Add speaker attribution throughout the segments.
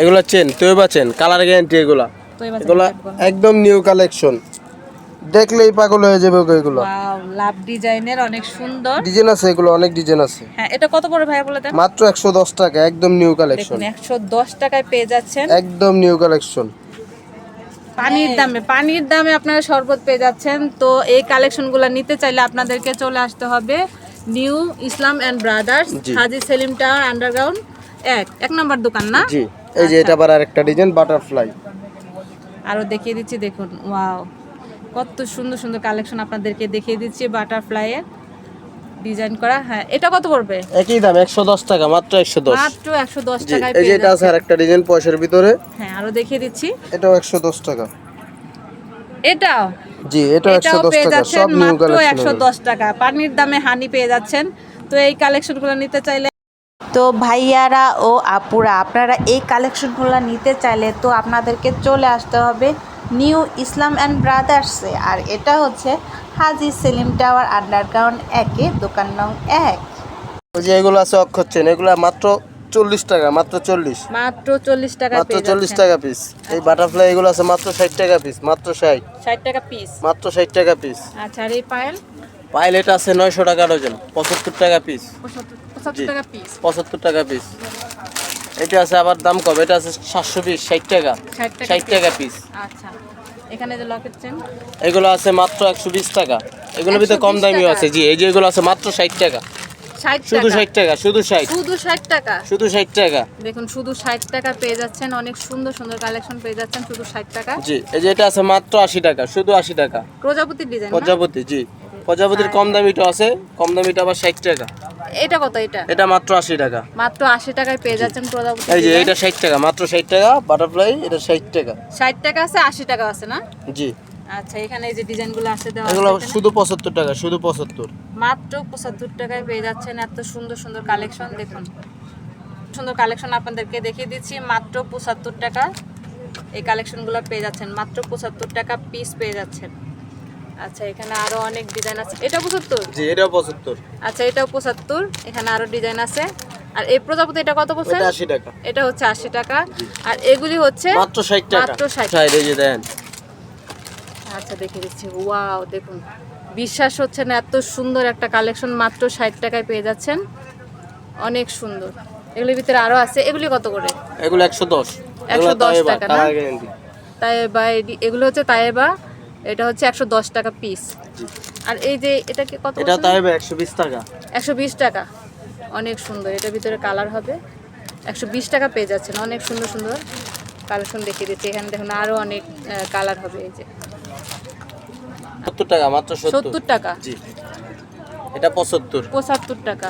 Speaker 1: এগুলো চেন তৈবা chain colour guarantee এগুলা। এগুলা একদম নিউ কালেকশন দেখলেই পাগল হয়ে যাবে এগুলো।
Speaker 2: ওয়াও লাভ ডিজাইনের অনেক সুন্দর।
Speaker 1: ডিজাইন আছে এগুলো অনেক ডিজাইন আছে।
Speaker 2: হ্যাঁ এটা কত পড়ে ভাইয়া বলে দেন?
Speaker 1: মাত্র একশো দশ টাকা একদম নিউ কালেকশন
Speaker 2: দেখুন একশো দশ টাকায় পেয়ে যাচ্ছেন।
Speaker 1: একদম নিউ কালেকশন
Speaker 2: পানির দামে পানির দামে আপনারা শরবত পেয়ে যাচ্ছেন। তো এই কালেকশনগুলো নিতে চাইলে আপনাদেরকে চলে আসতে হবে new Islam and brothers. Haji Selim tower underground এক এক নম্বর দোকান না?
Speaker 1: জি। এই যে এটা আবার আরেকটা ডিজাইন বাটারফ্লাই
Speaker 2: আরও দেখিয়ে দিচ্ছি দেখুন ওয়াও কত সুন্দর সুন্দর কালেকশন আপনাদেরকে দেখিয়ে দিচ্ছি বাটারফ্লাই এর ডিজাইন করা। হ্যাঁ এটা কত পড়বে?
Speaker 1: একই দাম একশো দশ টাকা মাত্র একশো দশ।
Speaker 2: মাত্র একশো দশ
Speaker 1: জি
Speaker 2: টাকায়
Speaker 1: এই যে এটা আছে আরেকটা ডিজাইন পয়সার ভিতরে।
Speaker 2: হ্যাঁ আরও দেখিয়ে দিচ্ছি।
Speaker 1: এটাও একশো দশ টাকা।
Speaker 2: এটাও?
Speaker 1: জি দশ
Speaker 2: পেয়ে
Speaker 1: টাকা সব নিউ কালেকশন
Speaker 2: দশ টাকা। পানির দামে হানি পেয়ে যাচ্ছেন। তো এই কালেকশনগুলো নিতে চাইলে তো ভাইয়ারা ও আপুরা আপনারা এই কালেকশনগুলো নিতে চাইলে তো আপনাদেরকে চলে আসতে হবে নিউ ইসলাম অ্যান্ড ব্রাদার্সে। আর এটা হচ্ছে হাজি সেলিম টাওয়ার আন্ডারগ্রাউন্ড একে দোকান নং এক।
Speaker 1: ওই যে এগুলো আছে অক্ষর চেন এগুলো মাত্র চল্লিশ টাকা মাত্র চল্লিশ।
Speaker 2: মাত্র চল্লিশ টাকা
Speaker 1: মাত্র চল্লিশ টাকা পিস এই বাটারফ্লাই এগুলো আছে মাত্র ষাট টাকা পিস মাত্র ষাট।
Speaker 2: ষাট টাকা পিস
Speaker 1: মাত্র ষাট টাকা পিস
Speaker 2: আচ্ছা আর এই পায়েল?
Speaker 1: পাইলেট আছে নয়শো টাকা ডজন পঁচাত্তর টাকা পিস
Speaker 2: পঁচাত্তর পঁচাত্তর টাকা পিস
Speaker 1: এটা আছে আবার দাম কম এটা আছে সাতশো পিস ষাট টাকা।
Speaker 2: ষাট টাকা
Speaker 1: পিস
Speaker 2: আচ্ছা। এখানে যে লকেট চেন
Speaker 1: এগুলো আছে মাত্র একশো বিশ টাকা। এগুলোর ভিতরে কম
Speaker 2: 120
Speaker 1: দামিও আছে। জি এই যে এগুলো আছে মাত্র ষাট টাকা। শুধু ষাট টাকা শুধু ষাট।
Speaker 2: শুধু ষাট টাকা।
Speaker 1: শুধু ষাট টাকা।
Speaker 2: দেখুন শুধু ষাট টাকা পেয়ে যাচ্ছেন। অনেক সুন্দর সুন্দর কালেকশন পেয়ে যাচ্ছেন শুধু ষাট টাকা।
Speaker 1: জি এই যে এটা আছে মাত্র আশি টাকা শুধু আশি টাকা।
Speaker 2: প্রজাপতির ডিজাইন
Speaker 1: প্রজাপতি জি। প্রজাপতির কম দামিটা আছে কম দামিটা আবার ষাট টাকা।
Speaker 2: এটা কত এটা?
Speaker 1: এটা মাত্র আশি টাকা।
Speaker 2: মাত্র আশি টাকায় পেয়ে যাচ্ছেন প্রজাপতি
Speaker 1: এই যে এটা ষাট টাকা মাত্র ষাট টাকা বাটারফ্লাই এটা ষাট টাকা।
Speaker 2: ষাট টাকা আছে আশি টাকা আছে না?
Speaker 1: জি।
Speaker 2: আচ্ছা এখানে এই যে ডিজাইনগুলো আছে দেওয়া
Speaker 1: এগুলো শুধু পঁচাত্তর টাকা শুধু পঁচাত্তর।
Speaker 2: মাত্র পঁচাত্তর টাকায় পেয়ে যাচ্ছেন এত সুন্দর সুন্দর কালেকশন দেখুন। সুন্দর কালেকশন আপনাদেরকে দেখিয়ে দিচ্ছি মাত্র পঁচাত্তর টাকা এই কালেকশনগুলো পেয়ে যাচ্ছেন মাত্র পঁচাত্তর টাকা পিস পেয়ে যাচ্ছেন। আচ্ছা এখানে আরও অনেক ডিজাইন আছে। এটা পঁচাত্তর?
Speaker 1: জি এটাও পঁচাত্তর।
Speaker 2: আচ্ছা এটাও পঁচাত্তর। এখানে আরও ডিজাইন আছে। আর এই প্রজাপতি এটা কত বছর?
Speaker 1: এটা টাকা।
Speaker 2: এটা হচ্ছে আশি টাকা। আর এগুলি হচ্ছে
Speaker 1: মাত্র ষাট টাকা।
Speaker 2: মাত্র 60
Speaker 1: ষাট এই যে দেন।
Speaker 2: আচ্ছা দেখে দিচ্ছি। ওয়াও দেখুন। বিশ্বাস হচ্ছে না এত সুন্দর একটা কালেকশন মাত্র ষাট টাকায় পেয়ে যাচ্ছেন। অনেক সুন্দর। এগুলির ভিতরে আরও আছে। এগুলি কত করে?
Speaker 1: এগুলো একশো দশ।
Speaker 2: 110 টাকা না? তাইবা এডি- এগুলো হচ্ছে তাইবা। এটা হচ্ছে একশো দশ টাকা পিস আর এই যে এটা কি কত
Speaker 1: এটা তাই একশো বিশ টাকা।
Speaker 2: একশো বিশ টাকা। অনেক সুন্দর। এটার ভিতরে কালার হবে। একশো বিশ টাকা পেয়ে যাচ্ছেন। অনেক সুন্দর সুন্দর কালেকশন দেখিয়ে দিচ্ছি। এখানে দেখুন আরও অনেক কালার হবে এই যে।
Speaker 1: সত্তর টাকা মাত্র সত্তর।
Speaker 2: টাকা।
Speaker 1: জি। এটা পঁচাত্তর।
Speaker 2: পঁচাত্তর টাকা।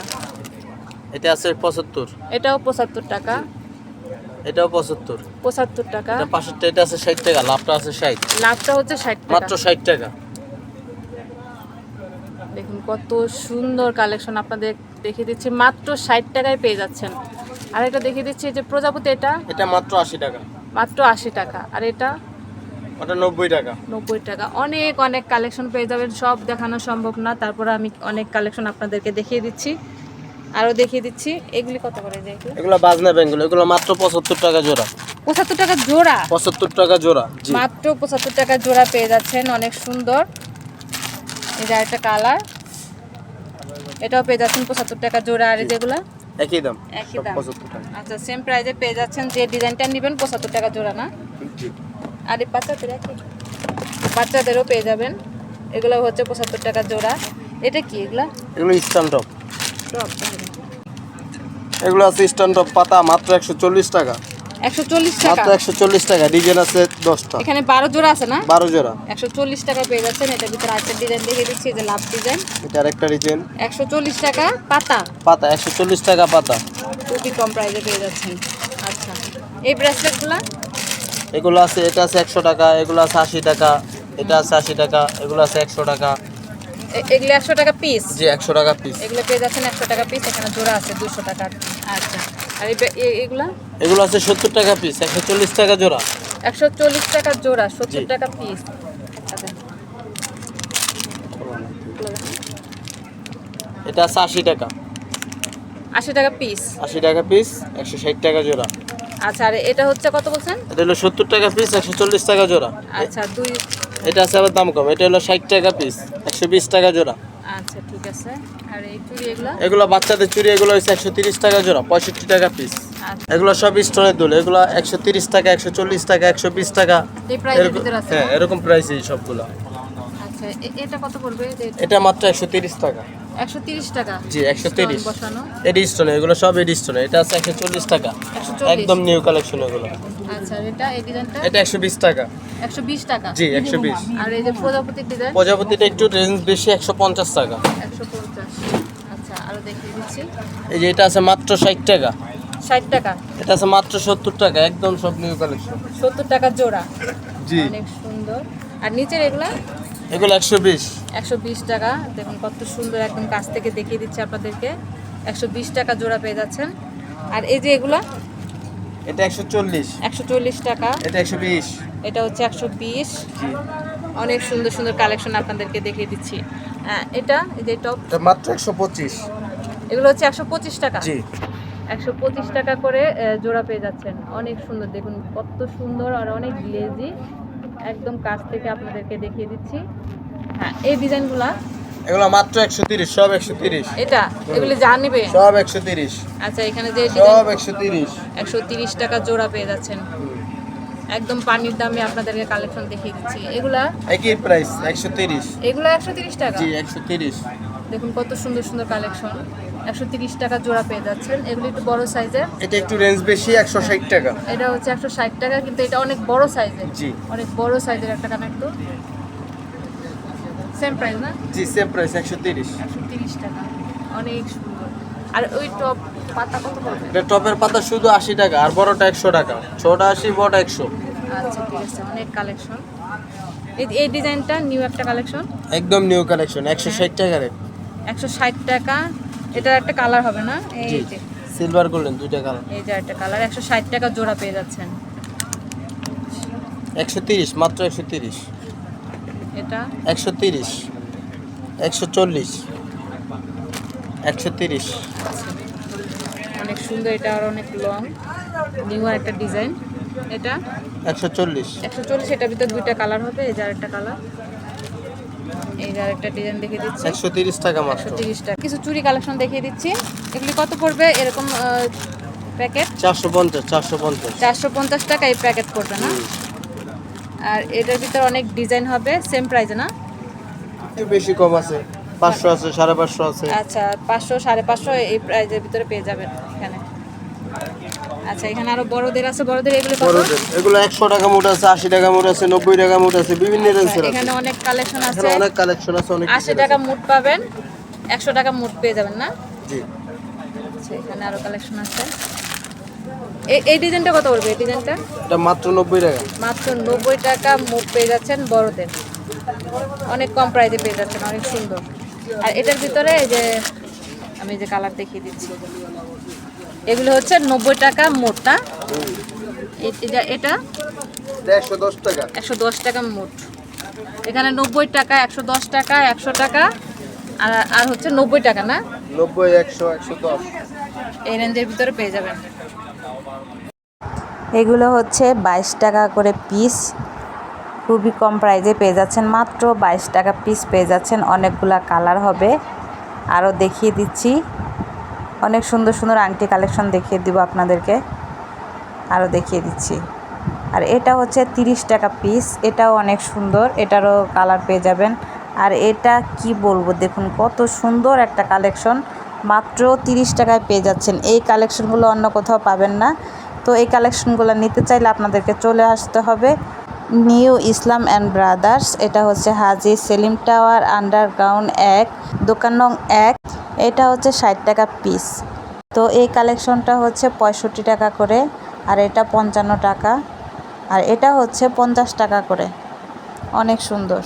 Speaker 1: এটা আছে পঁচাত্তর।
Speaker 2: এটাও পঁচাত্তর টাকা।
Speaker 1: এটাও পঁচাত্তর।
Speaker 2: পঁচাত্তর টাকা।
Speaker 1: এটা পাঁচশোটা এটা আছে ষাট টাকা লাভটা আছে ষাট।
Speaker 2: লাভটা হচ্ছে ষাট
Speaker 1: মাত্র
Speaker 2: টাকা
Speaker 1: ষাট টাকা।
Speaker 2: দেখুন কত সুন্দর কালেকশন আপনাদের দেখিয়ে দিচ্ছি। মাত্র ষাট টাকায় পেয়ে যাচ্ছেন। আর এটা দেখিয়ে দিচ্ছি যে প্রজাপতি এটা?
Speaker 1: এটা মাত্র আশি টাকা।
Speaker 2: মাত্র আশি টাকা। আর এটা?
Speaker 1: ওটা নব্বই টাকা।
Speaker 2: নব্বই টাকা। অনেক অনেক কালেকশন পেয়ে যাবেন। সব দেখানো সম্ভব না। তারপরে আমি অনেক কালেকশন আপনাদেরকে দেখিয়ে দিচ্ছি। আরও দেখিয়ে দিচ্ছি। এগুলি কত করে যে এগুলো?
Speaker 1: বাজনা ব্যাঙ্গুলো এগুলো মাত্র পঁচাত্তর টাকা জোড়া।
Speaker 2: পঁচাত্তর টাকা জোড়া?
Speaker 1: পঁচাত্তর টাকা জোড়া জি।
Speaker 2: মাত্র পঁচাত্তর টাকা জোড়া পেয়ে যাচ্ছেন অনেক সুন্দর। এই যে একটা কালার। এটাও পেয়ে যাচ্ছেন পঁচাত্তর টাকা জোড়া আর এই যেগুলা?
Speaker 1: একই দাম
Speaker 2: একই দাম। আচ্ছা সেম প্রাইজে পেয়ে যাচ্ছেন যে ডিজাইনটা নেবেন পঁচাত্তর টাকা জোড়া না?
Speaker 1: জি।
Speaker 2: আর এই বাচ্চাদের একই। বাচ্চাদেরও পেয়ে যাবেন। এগুলো হচ্ছে পঁচাত্তর টাকা জোড়া। এটা কি এগুলা?
Speaker 1: এগুলো স্ট্যান্ড টপ।
Speaker 2: টপ
Speaker 1: এগুলো আছে স্ট্যান্ড টপ পাতা মাত্র একশো চল্লিশ টাকা।
Speaker 2: একশো চল্লিশ টাকা?
Speaker 1: মাত্র একশো চল্লিশ টাকা ডিজাইন আছে দশটা।
Speaker 2: এখানে বারো জোড়া আছে না?
Speaker 1: বারো জোড়া।
Speaker 2: একশো চল্লিশ টাকা পেয়ে যাচ্ছেন এটার ভিতরে আরেকটা ডিজাইন দেখে দিচ্ছি যে লাভ ডিজাইন।
Speaker 1: এটা আরেকটা ডিজাইন।
Speaker 2: একশো চল্লিশ টাকা পাতা।
Speaker 1: পাতা একশো চল্লিশ টাকা পাতা।
Speaker 2: খুবই কম প্রাইসে পেয়ে যাচ্ছেন। আচ্ছা এই ব্রেসলেটগুলো?
Speaker 1: এগুলো আছে এটা আছে একশো টাকা এগুলো আছে আশি টাকা এটা আছে আশি টাকা এগুলো আছে একশো টাকা।
Speaker 2: এগুলো একশো টাকা পিস
Speaker 1: জি একশো টাকা পিস
Speaker 2: এগুলো পেয়ে যাচ্ছেন একশো টাকা পিস এখানে জোড়া আছে দুশো টাকা আচ্ছা। আর এই বে- এ- এগুলো?
Speaker 1: আছে সত্তর টাকা পিস একশো চল্লিশ টাকা জোড়া।
Speaker 2: একশো চল্লিশ টাকা জোড়া সত্তর টাকা পিস এগুলো।
Speaker 1: এটা আছে আশি টাকা।
Speaker 2: আশি টাকা পিস
Speaker 1: আশি টাকা পিস একশো ষাট টাকা জোড়া।
Speaker 2: আচ্ছা আর এটা হচ্ছে কত বলছেন?
Speaker 1: এটা হলো সত্তর টাকা পিস একশো চল্লিশ টাকা জোড়া।
Speaker 2: আচ্ছা দুই
Speaker 1: এটা আছে আবার দাম কম এটা হলো ষাট টাকা পিস একশো বিশ টাকা জোড়া।
Speaker 2: আচ্ছা ঠিক আছে। আর এই চুড়ি এগুলো?
Speaker 1: এগুলো বাচ্চাদের চুড়ি এগুলো হচ্ছে একশো তিরিশ টাকা জোড়া পঁয়ষট্টি টাকা পিস
Speaker 2: আচ্ছা।
Speaker 1: এগুলো সব স্টোনের দুল এগুলো একশো তিরিশ টাকা একশো চল্লিশ টাকা একশো বিশ টাকা। হ্যাঁ এরকম প্রাইস এই সবগুলো।
Speaker 2: আচ্ছা এটা কত পড়বে?
Speaker 1: এটা মাত্র একশো তিরিশ টাকা।
Speaker 2: টাকা।
Speaker 1: জি
Speaker 2: বসানো।
Speaker 1: এডি স্টোনে এগুলো সব এডি স্টোনে। এটা আছে একশো চল্লিশ টাকা। একদম নিউ কালেকশন এগুলো।
Speaker 2: আচ্ছা এটা এই ডিজাইনটা
Speaker 1: এটা একশো বিশ টাকা। জি একশো বিশ।
Speaker 2: আর এই যে প্রজাপতির ডিজাইন
Speaker 1: প্রজাপতিটা একটু রেঞ্জ বেশি একশো পঞ্চাশ টাকা।
Speaker 2: একশো পঞ্চাশ। আচ্ছা আরও দেখিয়ে দিচ্ছি।
Speaker 1: এই যে এটা আছে মাত্র ষাট টাকা।
Speaker 2: ষাট টাকা?
Speaker 1: এটা আছে মাত্র সত্তর টাকা একদম সব নিউ কালেকশন।
Speaker 2: সত্তর টাকা জোড়া।
Speaker 1: জি।
Speaker 2: অনেক সুন্দর। আর নিচের এগুলা?
Speaker 1: এগুলো একশো বিশ।
Speaker 2: একশো বিশ টাকা। দেখুন কত সুন্দর একদম কাছ থেকে দেখিয়ে দিচ্ছে আপনাদেরকে। একশো বিশ টাকা জোড়া পেয়ে যাচ্ছেন। আর এই যে এগুলা?
Speaker 1: এটা একশো চল্লিশ।
Speaker 2: একশো চল্লিশ টাকা।
Speaker 1: এটা একশো বিশ।
Speaker 2: এটা হচ্ছে একশো বিশ। অনেক সুন্দর সুন্দর কালেকশন আপনাদেরকে দেখিয়ে দিচ্ছি। এটা এই যে টপ।
Speaker 1: এটা মাত্র একশো পঁচিশ।
Speaker 2: এগুলো হচ্ছে একশো পঁচিশ টাকা।
Speaker 1: জি।
Speaker 2: একশো পঁচিশ টাকা করে জোড়া পেয়ে যাচ্ছেন। অনেক সুন্দর। দেখুন কত সুন্দর আর অনেক গ্লেজি একদম কাছ থেকে আপনাদেরকে দেখিয়ে দিচ্ছি। হ্যাঁ এই ডিজাইনগুলা?
Speaker 1: এগুলো মাত্র একশো তিরিশ সব একশো তিরিশ।
Speaker 2: এটা? এগুলো যা নিবে?
Speaker 1: সব একশো তিরিশ।
Speaker 2: আচ্ছা এখানে যে
Speaker 1: সব একশো তিরিশ।
Speaker 2: একশো তিরিশ টাকা জোড়া পেয়ে যাচ্ছেন। একদম পানির দামে আপনাদেরকে কালেকশন দেখিয়ে দিচ্ছি। এগুলা?
Speaker 1: একই প্রাইস একশো তিরিশ।
Speaker 2: এগুলো একশো তিরিশ টাকা?
Speaker 1: জি একশো তিরিশ।
Speaker 2: দেখুন কত সুন্দর সুন্দর কালেকশন। একশো তিরিশ টাকা জোড়া পেয়ে যাচ্ছেন। এগুলি একটু বড় সাইজের
Speaker 1: এটা একটু রেঞ্জ বেশি একশো ষাট টাকা।
Speaker 2: এটা হচ্ছে একশো ষাট টাকা কিন্তু এটা অনেক বড় সাইজের
Speaker 1: জি।
Speaker 2: অনেক বড় সাইজের একটা কানেক্ট সেম প্রাইস না?
Speaker 1: জি সেম প্রাইস একশো তিরিশ।
Speaker 2: একশো তিরিশ টাকা। অনেক সুন্দর। আর ওই টপ পাতা কত পড়বে?
Speaker 1: এটা টপের পাতা শুধু আশি টাকা আর বড়টা একশো টাকা। ছোটা আশি বড়টা একশো।
Speaker 2: আচ্ছা ঠিক আছে অনেক কালেকশন এই এই ডিজাইনটা নিউ একটা কালেকশন
Speaker 1: একদম নিউ কালেকশন একশো ষাট টাকা রেট
Speaker 2: একশো ষাট টাকা এটার একটা কালার হবে না? এই যে।
Speaker 1: সিলভার গোল্ডেন দুইটা কালার
Speaker 2: এই যে একটা কালার একশো ষাট টাকা জোড়া পেয়ে যাচ্ছেন।
Speaker 1: একশো তিরিশ মাত্র একশো তিরিশ।
Speaker 2: এটা?
Speaker 1: একশো তিরিশ একশো চল্লিশ একশো তিরিশ।
Speaker 2: অনেক সুন্দর এটা আর অনেক লং নিউ একটা ডিজাইন এটা?
Speaker 1: একশো চল্লিশ।
Speaker 2: একশো চল্লিশ এটার ভিতর দুইটা কালার হবে এই যে আরেকটা কালার এই যে আরেকটা ডিজাইন দেখিয়ে দিচ্ছি।
Speaker 1: টাকা মাত্র।
Speaker 2: কিছু চুড়ি কালেকশন দেখিয়ে দিচ্ছি। এগুলি কত পড়বে? এরকম প্যাকেট
Speaker 1: চারশো পঞ্চাশ চারশো পঞ্চাশ।
Speaker 2: চারশো পঞ্চাশ টাকা এই প্যাকেট পড়বে না? আর এটার ভিতর অনেক ডিজাইন হবে সেম প্রাইসে না?
Speaker 1: একটু বেশি কম আছে। পাঁচশো আছে সাড়ে পাঁচশো আছে।
Speaker 2: আচ্ছা পাঁচশো সাড়ে পাঁচশো এই প্রাইজের ভিতরে পেয়ে যাবেন এখানে। আচ্ছা এখানে আরও বড়দের আছে বড়দের এগুলো
Speaker 1: বড়দের এগুলো একশো টাকা মুঠ আছে আশি টাকা মুঠ আছে নব্বই টাকা মুঠ আছে বিভিন্ন রেঞ্জের আছে।
Speaker 2: এখানে অনেক কালেকশন আছে।
Speaker 1: এখানে অনেক কালেকশন আছে অনেক
Speaker 2: আশি টাকা মুট পাবেন একশো টাকা মুট পেয়ে যাবেন না?
Speaker 1: জি।
Speaker 2: আচ্ছা এখানে আরও কালেকশন আছে। এই ডিজাইনটা কত পড়বে এই ডিজাইনটা
Speaker 1: এটা মাত্র নব্বই টাকা।
Speaker 2: মাত্র নব্বই টাকা মুখ পেয়ে যাচ্ছেন বড়দের। অনেক কম প্রাইসে পেয়ে যাচ্ছেন অনেক সুন্দর। আর এটার ভিতরে এই যে আমি যে কালার দেখিয়ে দিচ্ছি। এগুলো হচ্ছে নব্বই টাকা মোটা। এটা এটা?
Speaker 1: একশো দশ টাকা।
Speaker 2: একশো দশ টাকা মোট। এখানে নব্বই টাকা একশো দশ টাকা একশো টাকা আর আর হচ্ছে নব্বই টাকা না?
Speaker 1: নব্বই একশো একশো দশ।
Speaker 2: এই রেঞ্জের ভিতরে পেয়ে যাবেন।
Speaker 3: এগুলো হচ্ছে বাইশ টাকা করে পিস। খুবই কম প্রাইজে পেয়ে যাচ্ছেন। মাত্র বাইশ টাকা পিস পেয়ে যাচ্ছেন। অনেকগুলা কালার হবে। আরও দেখিয়ে দিচ্ছি। অনেক সুন্দর সুন্দর আংটি কালেকশন দেখিয়ে দিব আপনাদেরকে। আরও দেখিয়ে দিচ্ছি। আর এটা হচ্ছে তিরিশ টাকা পিস। এটাও অনেক সুন্দর। এটারও কালার পেয়ে যাবেন। আর এটা কি বলব? দেখুন, কত সুন্দর একটা কালেকশন। মাত্র তিরিশ টাকায় পেয়ে যাচ্ছেন। এই কালেকশনগুলো অন্য কোথাও পাবেন না। তো এই কালেকশনগুলো নিতে চাইলে আপনাদেরকে চলে আসতে হবে। New Islam and brothers. এটা হচ্ছে হাজি সেলিম টাওয়ার, আন্ডারগ্রাউন্ড এক, দোকান নং এক। এটা হচ্ছে ষাট টাকা পিস। তো এই কালেকশনটা হচ্ছে পঁয়ষট্টি টাকা করে, আর এটা পঞ্চান্ন টাকা। আর এটা হচ্ছে পঞ্চাশ টাকা করে। অনেক সুন্দর।